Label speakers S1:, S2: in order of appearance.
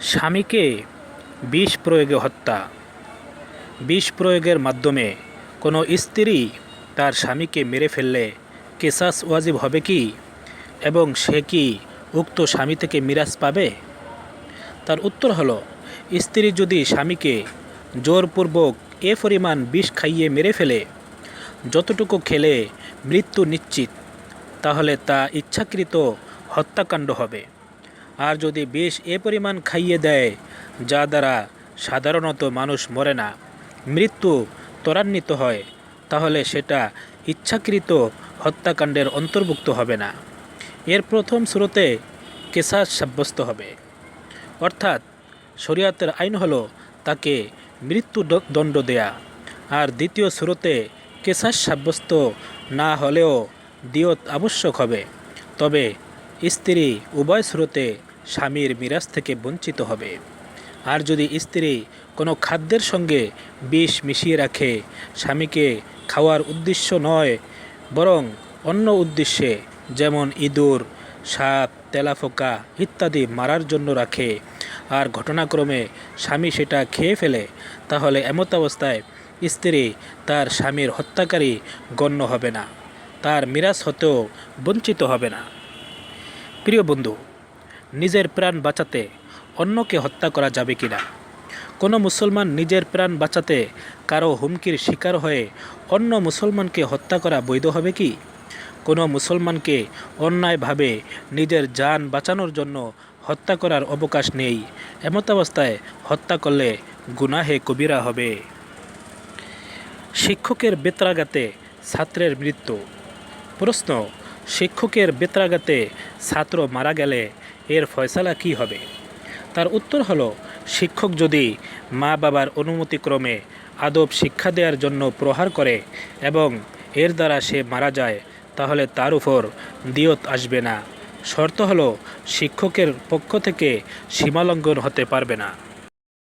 S1: স্বামীকে বিষ প্রয়োগে হত্যা। বিষ প্রয়োগের মাধ্যমে কোনো স্ত্রী তার স্বামীকে মেরে ফেললে কেসাস ওয়াজিব হবে কি? এবং সে কি উক্ত স্বামী থেকে মিরাজ পাবে? তার উত্তর হলো, স্ত্রী যদি স্বামীকে জোরপূর্বক এ পরিমাণ বিষ খাইয়ে মেরে ফেলে, যতটুকু খেলে মৃত্যু নিশ্চিত, তাহলে তা ইচ্ছাকৃত হত্যাকাণ্ড হবে। আর যদি বিষ এ পরিমাণ খাইয়ে দেয়, যা দ্বারা সাধারণত মানুষ মরে না, মৃত্যু ত্বরান্বিত হয়, তাহলে সেটা ইচ্ছাকৃত হত্যাকাণ্ডের অন্তর্ভুক্ত হবে না। এর প্রথম স্রোতে কেসাস সাব্যস্ত হবে। অর্থাৎ শরিয়াতের আইন হলো তাকে মৃত্যু দণ্ড দেয়া, আর দ্বিতীয় স্রোতে কেসাস সাব্যস্ত না হলেও দিয়ত আবশ্যক হবে। তবে স্ত্রী উভয় স্রোতে স্বামীর মিরাজ থেকে বঞ্চিত হবে। আর যদি স্ত্রী কোনো খাদ্যের সঙ্গে বিষ মিশিয়ে রাখে, স্বামীকে খাওয়ার উদ্দেশ্য নয়, বরং অন্য উদ্দেশ্যে যেমন ইঁদুর, সাপ তেলাফোকা ইত্যাদি মারার জন্য রাখে, আর ঘটনাক্রমে স্বামী সেটা খেয়ে ফেলে, তাহলে এমত অবস্থায় স্ত্রী তার স্বামীর হত্যাকারী গণ্য হবে না। তার মিরাজ হতেও বঞ্চিত হবে না। প্রিয় বন্ধু, নিজের প্রাণ বাঁচাতে অন্যকে হত্যা করা যাবে কি না কোনো মুসলমান নিজের প্রাণ বাঁচাতে কারও হুমকির শিকার হয়ে অন্য মুসলমানকে হত্যা করা বৈধ হবে কি? কোনো মুসলমানকে অন্যায়ভাবে নিজের যান বাঁচানোর জন্য হত্যা করার অবকাশ নেই। এমত অবস্থায় হত্যা করলে গুনাহে কবিরা হবে। শিক্ষকের বেত্রাঘাতে ছাত্রের মৃত্যু। প্রশ্ন শিক্ষকের বেত্রাঘাতে ছাত্র মারা গেলে এর ফয়সালা কী হবে? তার উত্তর হলো, শিক্ষক যদি মা বাবার অনুমতিক্রমে আদব শিক্ষা দেওয়ার জন্য প্রহার করে এবং এর দ্বারা সে মারা যায়, তাহলে তার উপর দিয়ত আসবে না। শর্ত হলো, শিক্ষকের পক্ষ থেকে সীমালঙ্ঘন হতে পারবে না।